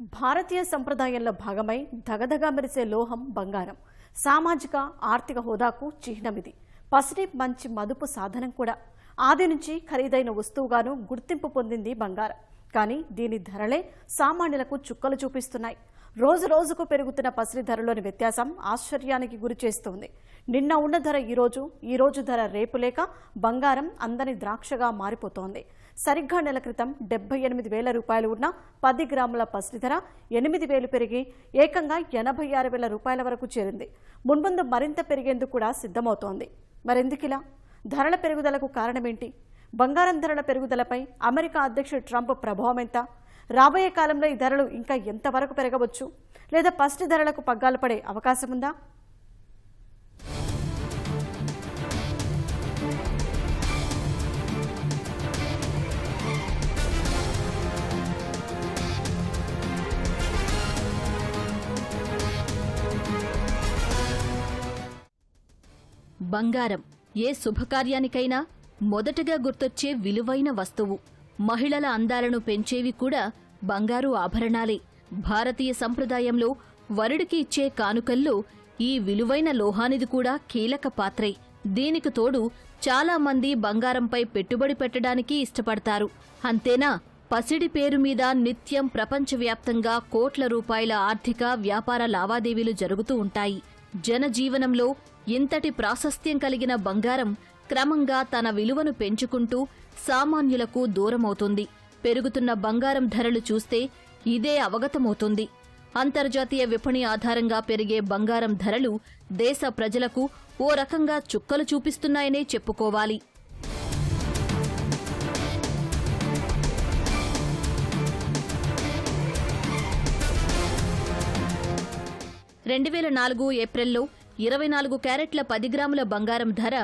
భారతీయ సంప్రదాయంలో భాగమై దగదగా మెరిసే లోహం బంగారం. సామాజిక ఆర్థిక హోదాకు చిహ్నమిది పసిడి మంచి మదుపు సాధనం కూడా. ఆది నుంచి ఖరీదైన వస్తువుగాను గుర్తింపు పొందింది బంగారం. కానీ దీని ధరలే సామాన్యులకు చుక్కలు చూపిస్తున్నాయి. రోజు రోజుకు పెరుగుతున్న పసిరి ధరలోని వ్యత్యాసం ఆశ్చర్యానికి గురి చేస్తుంది. నిన్న ఉన్న ధర ఈరోజు ఈరోజు ఈ రోజు ధర రేపు లేక బంగారం అందని ద్రాక్షగా మారిపోతోంది. సరిగ్గా నెల క్రితం డెబ్బై ఎనిమిది వేల రూపాయలు ఉన్న పది గ్రాముల పసిడి ధర ఎనిమిది వేలు పెరిగి ఏకంగా ఎనభై ఆరు వేల రూపాయల వరకు చేరింది. మున్ముందు మరింత పెరిగేందుకు కూడా సిద్ధమవుతోంది. మరెందుకిలా ధరల పెరుగుదలకు కారణమేంటి? బంగారం ధరల పెరుగుదలపై అమెరికా అధ్యక్షుడు ట్రంప్ ప్రభావం ఎంత? రాబోయే కాలంలో ఈ ధరలు ఇంకా ఎంతవరకు పెరగవచ్చు? లేదా ఫస్ట్ ధరలకు పగ్గాలు పడే అవకాశం ఉందా? బంగారం ఏ శుభకార్యానికైనా మొదటగా గుర్తొచ్చే విలువైన వస్తువు. మహిళల అందాలను పెంచేవి కూడా బంగారు ఆభరణాలే. భారతీయ సంప్రదాయంలో వరుడికి ఇచ్చే కానుకల్లో ఈ విలువైన లోహానిది కూడా కీలక పాత్రే. దీనికి తోడు చాలా మంది బంగారంపై పెట్టుబడి పెట్టడానికి ఇష్టపడతారు. అంతేనా? పసిడి పేరు మీద నిత్యం ప్రపంచవ్యాప్తంగా కోట్ల రూపాయల ఆర్థిక వ్యాపార లావాదేవీలు జరుగుతూ ఉంటాయి. జనజీవనంలో ఇంతటి ప్రాశస్త్యం కలిగిన బంగారం క్రమంగా తన విలువను పెంచుకుంటూ సామాన్యులకు దూరమవుతుంది. పెరుగుతున్న బంగారం ధరలు చూస్తే ఇదే అవగతమవుతుంది. అంతర్జాతీయ విపణి ఆధారంగా పెరిగే బంగారం ధరలు దేశ ప్రజలకు ఓ రకంగా చుక్కలు చూపిస్తున్నాయనే చెప్పుకోవాలి. రెండు వేల నాలుగు ఏప్రిల్లో ఇరవై నాలుగు క్యారెట్ల పది గ్రాముల బంగారం ధర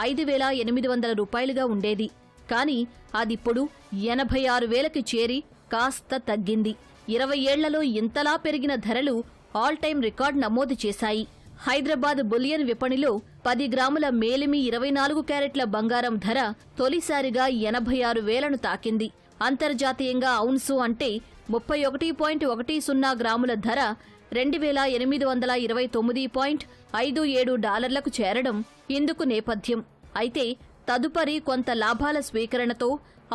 ఐదు వేల ఎనిమిది వందల రూపాయలుగా ఉండేది. కానీ అదిప్పుడు ఎనభై ఆరు వేలకి చేరి కాస్త తగ్గింది. ఇరవై ఏళ్ళలో ఇంతలా పెరిగిన ధరలు ఆల్ టైం రికార్డ్ నమోదు చేశాయి. హైదరాబాద్ బులియన్ విపణిలో పది గ్రాముల మేలిమి ఇరవై నాలుగు క్యారెట్ల బంగారం ధర తొలిసారిగా ఎనభై ఆరు వేలను తాకింది. అంతర్జాతీయంగా ఔన్సు అంటే ముప్పై ఒకటి పాయింట్ ఒకటి సున్నా గ్రాముల ధర రెండు వేల ఎనిమిది వందల ఇరవై తొమ్మిది పాయింట్ ఐదు ఏడు డాలర్లకు చేరడం ఇందుకు నేపథ్యం. అయితే తదుపరి కొంత లాభాల స్వీకరణతో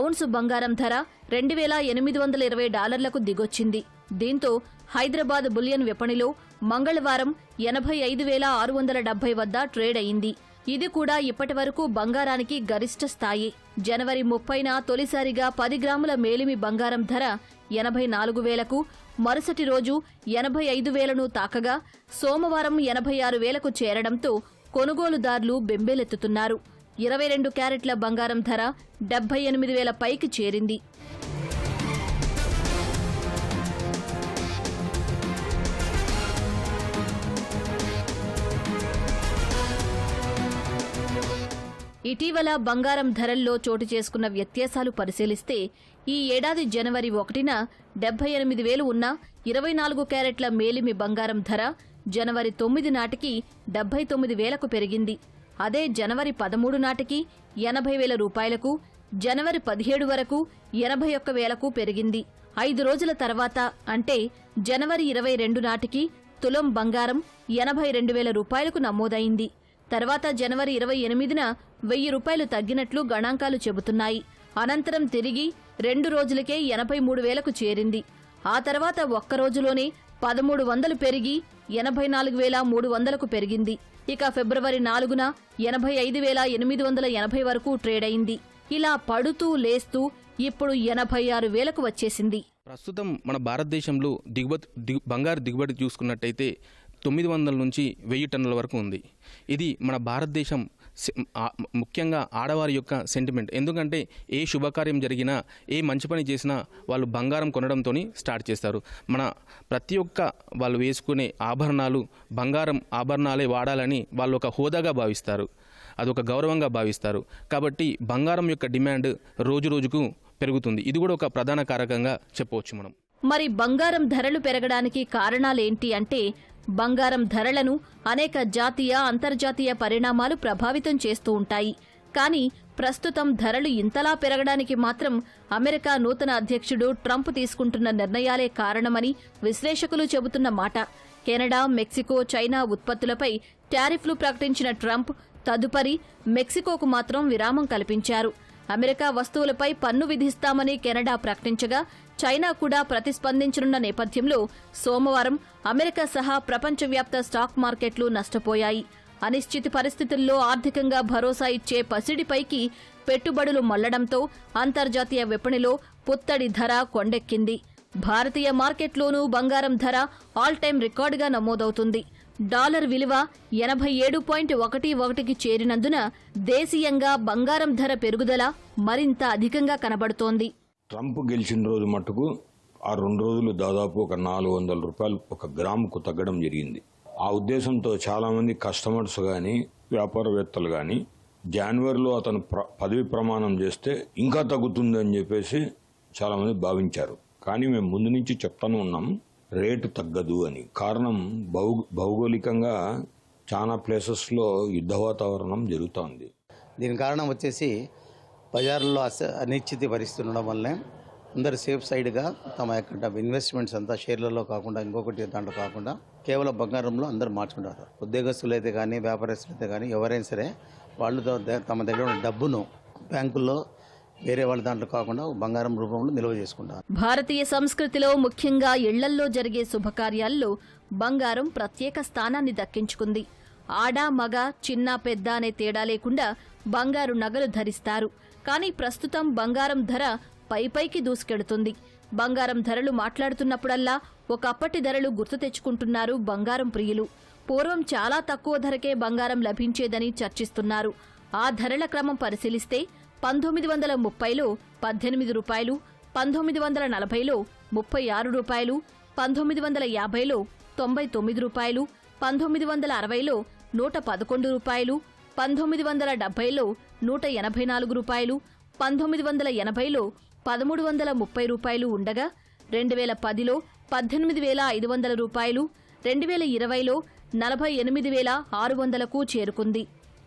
ఔన్సు బంగారం ధర రెండు వేల ఎనిమిది వందల ఇరవై డాలర్లకు దిగొచ్చింది. దీంతో హైదరాబాద్ బులియన్ విపణిలో మంగళవారం ఎనభై ఐదు వేల ఆరు వందల డెబ్బై వద్ద ట్రేడ్ అయింది. ఇది కూడా ఇప్పటివరకు బంగారానికి గరిష్ట స్థాయి. జనవరి ముప్పైన తొలిసారిగా పది గ్రాముల మేలిమి బంగారం ధర ఎనభై నాలుగు వేలకు మరుసటి రోజు ఎనభై ఐదు వేలను తాకగా సోమవారం ఎనభై ఆరు వేలకు చేరడంతో కొనుగోలుదారులు బెంబేలెత్తుతున్నారు. ఇరవై రెండు క్యారెట్ల బంగారం ధర డెబ్బై ఎనిమిది వేల పైకి చేరింది. ఇటీవల బంగారం ధరల్లో చోటు చేసుకున్న వ్యత్యాసాలు పరిశీలిస్తే ఈ ఏడాది జనవరి ఒకటిన డెబ్బై ఎనిమిది వేలు ఉన్న ఇరవై నాలుగు క్యారెట్ల మేలిమి బంగారం ధర జనవరి తొమ్మిది నాటికి డెబ్బై తొమ్మిది వేలకు పెరిగింది. అదే జనవరి పదమూడు నాటికి ఎనభై వేల రూపాయలకు జనవరి పదిహేడు వరకు ఎనభై ఒక్క వేలకు పెరిగింది. ఐదు రోజుల తర్వాత అంటే జనవరి ఇరవై రెండు నాటికి తులం బంగారం ఎనభై రెండు వేల రూపాయలకు నమోదైంది. తర్వాత జనవరి ఇరవై ఎనిమిదిన వెయ్యి రూపాయలు తగ్గినట్లు గణాంకాలు చెబుతున్నాయి. అనంతరం తిరిగి రెండు రోజులకే ఎనభై మూడు వేలకు చేరింది. ఆ తర్వాత ఒక్క రోజులోనే పదమూడు వందలు పెరిగి ఎనభై నాలుగు వేల మూడు వందలకు పెరిగింది. ఇక ఫిబ్రవరి నాలుగున ఎనభై ఐదు వేల ఎనిమిది వందల ఎనభై వరకు ట్రేడ్ అయింది. ఇలా పడుతూ లేస్తూ ఇప్పుడు ఎనభై ఆరు వేలకు వచ్చేసింది. ప్రస్తుతం మన భారతదేశంలో దిగుబడి బంగారు దిగుబడి చూసుకున్నట్టయితే తొమ్మిది వందల నుంచి వెయ్యి టన్నుల వరకు ఉంది. ఇది మన భారతదేశం ముఖ్యంగా ఆడవారి యొక్క సెంటిమెంట్ ఎందుకంటే ఏ శుభకార్యం జరిగినా ఏ మంచి పని చేసినా వాళ్ళు బంగారం కొనడంతో స్టార్ట్ చేస్తారు. మన ప్రతి ఒక్క వాళ్ళు వేసుకునే ఆభరణాలు బంగారం ఆభరణాలే వాడాలని వాళ్ళు ఒక హోదాగా భావిస్తారు. అదొక గౌరవంగా భావిస్తారు. కాబట్టి బంగారం యొక్క డిమాండ్ రోజు రోజుకు పెరుగుతుంది. ఇది కూడా ఒక ప్రధాన కారకంగా చెప్పవచ్చు మనం. మరి బంగారం ధరలు పెరగడానికి కారణాలేంటి అంటే బంగారం ధరలను అనేక జాతీయ అంతర్జాతీయ పరిణామాలు ప్రభావితం చేస్తూ ఉంటాయి. కానీ ప్రస్తుతం ధరలు ఇంతలా పెరగడానికి మాత్రం అమెరికా నూతన అధ్యక్షుడు ట్రంప్ తీసుకుంటున్న నిర్ణయాలే కారణమని విశ్లేషకులు చెబుతున్న మాట. కెనడా మెక్సికో చైనా ఉత్పత్తులపై టారిఫ్లు ప్రకటించిన ట్రంప్ తదుపరి మెక్సికోకు మాత్రం విరామం కల్పించారు. అమెరికా వస్తువులపై పన్ను విధిస్తామని కెనడా ప్రకటించగా చైనా కూడా ప్రతిస్పందించనున్న నేపథ్యంలో సోమవారం అమెరికా సహా ప్రపంచవ్యాప్త స్టాక్ మార్కెట్లు నష్టపోయాయి. అనిశ్చిత పరిస్థితుల్లో ఆర్థికంగా భరోసా ఇచ్చే పసిడిపైకి పెట్టుబడులు మళ్ళడంతో అంతర్జాతీయ విపణిలో పుత్తడి ధర కొండెక్కింది. భారతీయ మార్కెట్లోనూ బంగారం ధర ఆల్ టైం రికార్డుగా నమోదవుతుంది. డాలర్ విలువ ఎనభై ఏడు పాయింట్ ఒకటి ఒకటికి చేరినందున దేశీయంగా బంగారం ధర పెరుగుదల మరింత అధికంగా కనబడుతోంది. ట్రంప్ గెలిచిన రోజు మటుకు ఆ రెండు రోజులు దాదాపు ఒక నాలుగు వందల రూపాయలు ఒక గ్రాముకు తగ్గడం జరిగింది. ఆ ఉద్దేశంతో చాలామంది కస్టమర్స్ కానీ వ్యాపారవేత్తలు కానీ జనవరిలో అతను ప్ర పదవి ప్రమాణం చేస్తే ఇంకా తగ్గుతుంది అని చెప్పేసి చాలామంది భావించారు. కానీ మేము ముందు నుంచి చెప్తాను ఉన్నాం రేటు తగ్గదు అని. కారణం భౌ భౌగోళికంగా చాలా ప్లేసెస్లో యుద్ధ వాతావరణం జరుగుతోంది. దీని కారణం వచ్చేసి బజార్లో అనిశ్చితి పరిస్థితి ఉండడం వల్లనే అందరు సేఫ్ సైడ్గా తమ యొక్క ఇన్వెస్ట్మెంట్స్ అంతా షేర్లలో కాకుండా ఇంకొకటి దాంట్లో కాకుండా కేవలం బంగారంలో అందరూ మార్చుకుంటారు. ఉద్యోగస్తులు అయితే కానీ వ్యాపారస్తులు అయితే కానీ ఎవరైనా సరే వాళ్ళు తమ దగ్గర ఉన్న డబ్బును బ్యాంకుల్లో వేరే వాళ్ళ దాంట్లో కాకుండా బంగారం రూపంలో నిల్వ చేసుకుంటారు. భారతీయ సంస్కృతిలో ముఖ్యంగా ఇళ్ళల్లో జరిగే శుభకార్యాల్లో బంగారం ప్రత్యేక స్థానాన్ని దక్కించుకుంది. ఆడ మగ చిన్న పెద్ద అనే తేడా లేకుండా బంగారు నగలు ధరిస్తారు. కానీ ప్రస్తుతం బంగారం ధర పైపైకి దూసుకెడుతుంది. బంగారం ధరలు మాట్లాడుతున్నప్పుడల్లా ఒకప్పటి ధరలు గుర్తు తెచ్చుకుంటున్నారు బంగారం ప్రియులు. పూర్వం చాలా తక్కువ ధరకే బంగారం లభించేదని చర్చిస్తున్నారు. ఆ ధరల క్రమం పరిశీలిస్తే పంతొమ్మిది వందల ముప్పైలో పద్దెనిమిది రూపాయలు పంతొమ్మిది వందల నలభైలో ముప్పై ఆరు రూపాయలు పంతొమ్మిది వందల యాభైలో తొంభై తొమ్మిది రూపాయలు పంతొమ్మిది వందల అరవైలో నూట పదకొండు రూపాయలు పంతొమ్మిది వందల డెబ్బైలో నూట ఎనభై నాలుగు రూపాయలు పంతొమ్మిది వందల ఎనభైలో పదమూడు వందల ముప్పై రూపాయలు ఉండగా రెండు వేల పదిలో పద్దెనిమిది వేల ఐదు వందల రూపాయలు రెండు వేల ఇరవైలో నలభై ఎనిమిది వేల ఆరు వందలకు చేరుకుంది.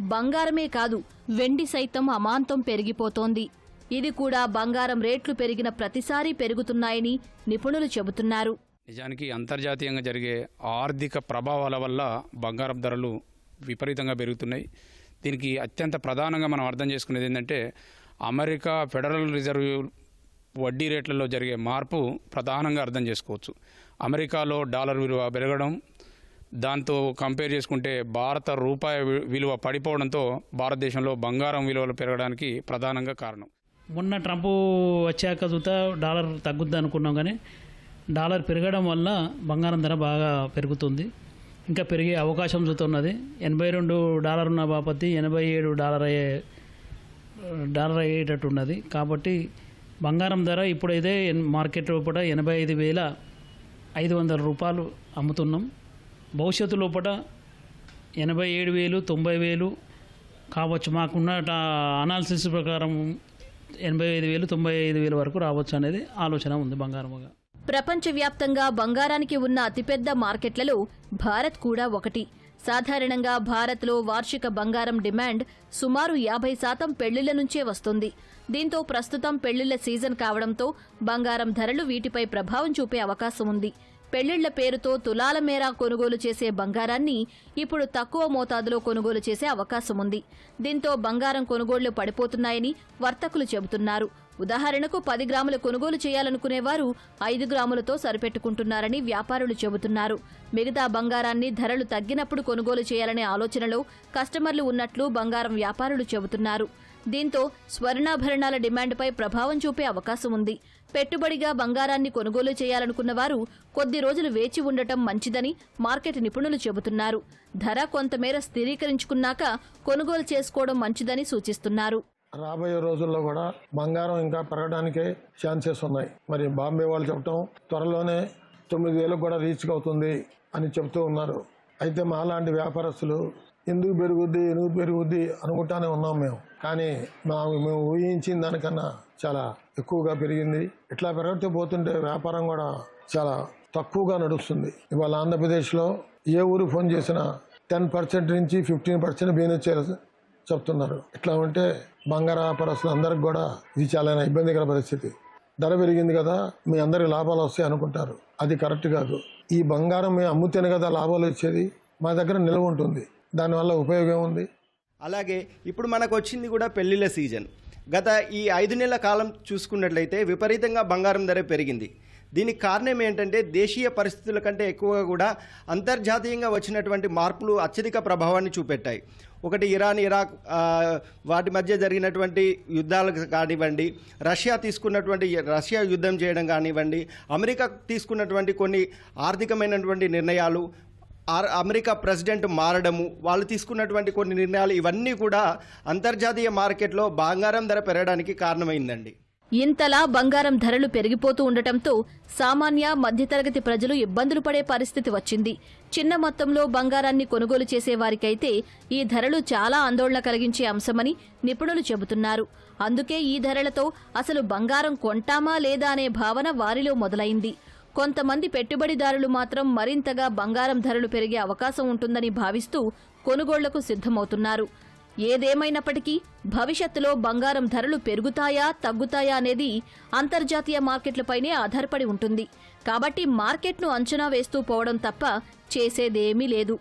బంగారమే కాదు వెండి సైతం అమాంతం పెరిగిపోతోంది. ఇది కూడా బంగారం రేట్లు పెరిగిన ప్రతిసారీ పెరుగుతున్నాయని నిపుణులు చెబుతున్నారు. నిజానికి అంతర్జాతీయంగా జరిగే ఆర్థిక ప్రభావాల వల్ల బంగారం ధరలు విపరీతంగా పెరుగుతున్నాయి. దీనికి అత్యంత ప్రధానంగా మనం అర్థం చేసుకునేది ఏంటంటే అమెరికా ఫెడరల్ రిజర్వ్ వడ్డీ రేట్లలో జరిగే మార్పు ప్రధానంగా అర్థం చేసుకోవచ్చు. అమెరికాలో డాలర్ విలువ పెరగడం దాంతో కంపేర్ చేసుకుంటే భారత రూపాయి వి- విలువ పడిపోవడంతో భారతదేశంలో బంగారం విలువలు పెరగడానికి ప్రధానంగా కారణం. మొన్న ట్రంప్ వచ్చాక చూత డాలర్ తగ్గుద్ది అనుకున్నాం కానీ డాలర్ పెరగడం వల్ల బంగారం ధర బాగా పెరుగుతుంది. ఇంకా పెరిగే అవకాశం చూస్తున్నది ఎనభై రెండు డాలర్ ఉన్న బాపత్తి ఎనభై ఏడు డాలర్ అయ్యే డాలర్ అయ్యేటట్టు ఉన్నది. కాబట్టి బంగారం ధర ఇప్పుడైతే మార్కెట్ లోపల ఎనభై ఐదు వేల ఐదు వందల రూపాయలు అమ్ముతున్నాం. భవిష్యత్తు లోపల ఎనభై ఏడు వేలు తొంభై వేలు కావచ్చు. మాకున్న అనాలిసిస్ ప్రకారం ఎనభై ఐదు వేలు తొంభై ఐదు వేలు వరకు రావచ్చు అనేది ఆలోచన ఉంది బంగారముగా ప్రపంచవ్యాప్తంగా బంగారానికి ఉన్న అతిపెద్ద మార్కెట్లలో భారత్ కూడా ఒకటి. సాధారణంగా భారత్లో వార్షిక బంగారం డిమాండ్ సుమారు యాభై శాతం పెళ్ళిళ్ళ నుంచే వస్తుంది. దీంతో ప్రస్తుతం పెళ్ళిళ్ళ సీజన్ కావడంతో బంగారం ధరలు వీటిపై ప్రభావం చూపే అవకాశం ఉంది. పెళ్ళిళ్ళ పేరుతో తులాల మేర కొనుగోలు చేసే బంగారాన్ని ఇప్పుడు తక్కువ మోతాదులో కొనుగోలు చేసే అవకాశం ఉంది. దీంతో బంగారం కొనుగోళ్ళు పడిపోతున్నాయని వర్తకులు చెబుతున్నారు. ఉదాహరణకు పది గ్రాముల కొనుగోలు చేయాలనుకునేవారు ఐదు గ్రాములతో సరిపెట్టుకుంటున్నారని వ్యాపారులు చెబుతున్నారు. మిగతా బంగారాన్ని ధరలు తగ్గినప్పుడు కొనుగోలు చేయాలనే ఆలోచనలో కస్టమర్లు ఉన్నట్లు బంగారం వ్యాపారులు చెబుతున్నారు. దీంతో స్వర్ణాభరణాల డిమాండ్పై ప్రభావం చూపే అవకాశం ఉంది. పెట్టుబడిగా బంగారాన్ని కొనుగోలు చేయాలనుకున్న వారు కొద్ది రోజులు వేచి ఉండటం మంచిదని మార్కెట్ నిపుణులు చెబుతున్నారు. ధర కొంతమేర స్థిరీకరించుకున్నాక కొనుగోలు చేసుకోవడం మంచిదని సూచిస్తున్నారు. రాబోయే రోజుల్లో కూడా బంగారం ఇంకా పెరగడానికే ఛాన్సెస్ ఉన్నాయి. మరి బాంబే వాళ్ళు చెప్పటం త్వరలోనే తొమ్మిది వేలకు కూడా రీచ్ అవుతుంది అని చెబుతూ ఉన్నారు. అయితే మాలాంటి వ్యాపారస్తులు ఎందుకు పెరుగుద్ది ఎందుకు పెరుగుద్ది అనుకుంటానే ఉన్నాం మేము. కానీ మా మేము ఊహించిన దానికన్నా చాలా ఎక్కువగా పెరిగింది. ఇట్లా పెరగతే పోతుంటే వ్యాపారం కూడా చాలా తక్కువగా నడుస్తుంది. ఇవాళ ఆంధ్రప్రదేశ్లో ఏ ఊరు ఫోన్ చేసినా టెన్ పర్సెంట్ నుంచి ఫిఫ్టీన్ పర్సెంట్ బీనొచ్చే చెప్తున్నారు. ఇట్లా ఉంటే బంగారు వ్యాపారస్తులు అందరికి కూడా ఇది చాలా ఇబ్బందికర పరిస్థితి. ధర పెరిగింది కదా మీ అందరికి లాభాలు వస్తాయి అనుకుంటారు. అది కరెక్ట్ కాదు. ఈ బంగారం మేము అమ్ముతేనే కదా లాభాలు వచ్చేది. మా దగ్గర నిల్వ ఉంటుంది. దానివల్ల ఉపయోగం ఉంది. అలాగే ఇప్పుడు మనకు వచ్చింది కూడా పెళ్ళిళ్ళ సీజన్. గత ఈ ఐదు నెలల కాలం చూసుకున్నట్లయితే విపరీతంగా బంగారం ధర పెరిగింది. దీనికి కారణం ఏంటంటే దేశీయ పరిస్థితుల కంటే ఎక్కువగా కూడా అంతర్జాతీయంగా వచ్చినటువంటి మార్పులు అత్యధిక ప్రభావాన్ని చూపెట్టాయి. ఒకటి ఇరాన్ ఇరాక్ వాటి మధ్య జరిగినటువంటి యుద్ధాలు కానివ్వండి రష్యా తీసుకున్నటువంటి రష్యా యుద్ధం చేయడం కానివ్వండి అమెరికా తీసుకున్నటువంటి కొన్ని ఆర్థికమైనటువంటి నిర్ణయాలు అమెరికా ప్రెసిడెంట్ మారడము వాళ్ళు తీసుకున్నటువంటి కొన్ని నిర్ణయాలు ఇవన్నీ కూడా అంతర్జాతీయ మార్కెట్లో బంగారం ధర పెరగడానికి కారణమైందండి. ఇంతలా బంగారం ధరలు పెరిగిపోతూ ఉండటంతో సామాన్య మధ్యతరగతి ప్రజలు ఇబ్బందులు పడే పరిస్థితి వచ్చింది. చిన్న మొత్తంలో బంగారాన్ని కొనుగోలు చేసే వారికైతే ఈ ధరలు చాలా ఆందోళన కలిగించే అంశమని నిపుణులు చెబుతున్నారు. అందుకే ఈ ధరలతో అసలు బంగారం కొంటామా లేదా అనే భావన వారిలో మొదలైంది. కొంతమంది పెట్టుబడిదారులు మాత్రం మరింతగా బంగారం ధరలు పెరిగే అవకాశం ఉంటుందని భావిస్తూ కొనుగోళ్ళకు సిద్ధమవుతున్నారు. ఏదేమైనప్పటికీ భవిష్యత్తులో బంగారం ధరలు పెరుగుతాయా తగ్గుతాయా అనేది అంతర్జాతీయ మార్కెట్లపైనే ఆధారపడి ఉంటుంది. కాబట్టి మార్కెట్ను అంచనా వేస్తూ పోవడం తప్ప చేసేదేమీ లేదు.